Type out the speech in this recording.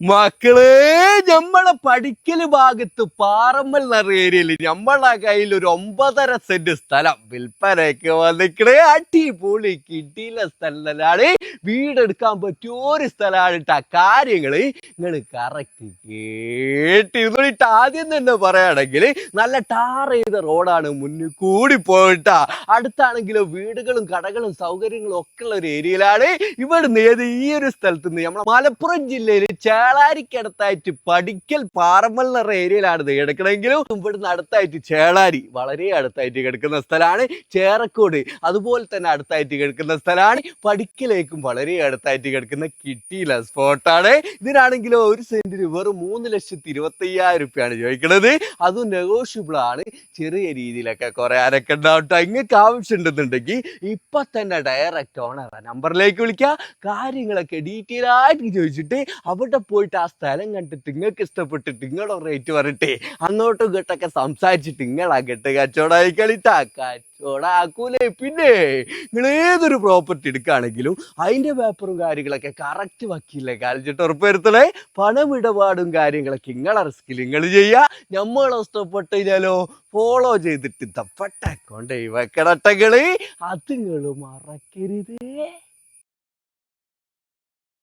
മക്കളെ നമ്മളെ പഠിക്കൽ ഭാഗത്ത് പാറമ്മൽ എന്ന ഏരിയയിൽ നമ്മളെ കയ്യിൽ ഒരു ഒമ്പതര സെന്റ് സ്ഥലം. വിൽപ്പനയ്ക്ക് വന്നിക്കണേ. അടിപൊളി കിട്ടിയില്ല സ്ഥലമാണ് വീടെടുക്കാൻ പറ്റിയ ഒരു സ്ഥലമാണ് ഇട്ട കാര്യങ്ങൾ നിങ്ങൾ കറക്റ്റ് കേട്ടിരുന്നിട്ട് ആദ്യം തന്നെ പറയുകയാണെങ്കിൽ നല്ല ടാർ ചെയ്ത റോഡാണ് മുന്നിൽ കൂടി പോയിട്ടാ. അടുത്താണെങ്കിലോ വീടുകളും കടകളും സൗകര്യങ്ങളും ഒക്കെ ഉള്ള ഒരു ഏരിയയിലാണ്. ഇവിടുന്ന് ഏത് ഈ ഒരു സ്ഥലത്ത് നിന്ന് നമ്മളെ മലപ്പുറം ജില്ലയിൽ ചേളാരിക്കടുത്തായിട്ട് പഠിക്കൽ പാറമ്മൽ എന്ന് ഏരിയയിലാണ് ഇത് കിടക്കണമെങ്കിലും ഇവിടുന്ന് അടുത്തായിട്ട് ചേളാരി വളരെ അടുത്തായിട്ട് കിടക്കുന്ന സ്ഥലമാണ്. ചേറക്കോട് അതുപോലെ തന്നെ അടുത്തായിട്ട് കിടക്കുന്ന സ്ഥലമാണ്. പഠിക്കലേക്കും വളരെ അടുത്തായിട്ട് കിടക്കുന്ന കിട്ടിയില്ല സ്പോട്ടാണ്. ഇതിനാണെങ്കിലും ഒരു സെന്റിന് വെറും മൂന്ന് ലക്ഷത്തി ഇരുപത്തി അയ്യായിരം റുപ്യാണ് ചോദിക്കുന്നത് അതും നെഗോഷ്യബിൾ ആണ്. ചെറിയ രീതിയിലൊക്കെ കുറയാനൊക്കെ ഉണ്ടാവും ഇങ്ങക്ക് ആവശ്യമുണ്ടെന്നുണ്ടെങ്കിൽ ഇപ്പൊ തന്നെ ഡയറക്റ്റ് ഓണർ നമ്പറിലേക്ക് വിളിക്കുക. കാര്യങ്ങളൊക്കെ ഡീറ്റെയിൽ ആയിട്ട് ചോദിച്ചിട്ട് അവിടെ പോയിട്ട് ആ സ്ഥലം കണ്ടിട്ട് നിങ്ങൾക്ക് ഇഷ്ടപ്പെട്ടിട്ട് നിങ്ങളുടെ റേറ്റ് പറഞ്ഞിട്ടേ അങ്ങോട്ടും ഇങ്ങോട്ടൊക്കെ സംസാരിച്ചിട്ട് നിങ്ങളാ കെട്ട് കച്ചവടമായി കളിട്ടാ കച്ചവടാക്കൂലേ പിന്നെ നിങ്ങൾ ഏതൊരു പ്രോപ്പർട്ടി എടുക്കുകയാണെങ്കിലും അതിന്റെ പേപ്പറും കാര്യങ്ങളൊക്കെ കറക്റ്റ് വക്കില്ലേ കാലിച്ചിട്ട് ഉറപ്പുവരുത്തണേ. പണമിടപാടും കാര്യങ്ങളൊക്കെ നിങ്ങളെ റിസ്കിൽ നിങ്ങൾ ചെയ്യുക നമ്മൾ ഇഷ്ടപ്പെട്ട് കഴിഞ്ഞാലോ ഫോളോ ചെയ്തിട്ട് തപ്പട്ട അക്കൗണ്ട് വെക്കണട്ടകൾ അത് നിങ്ങൾ മറക്കരുതേ.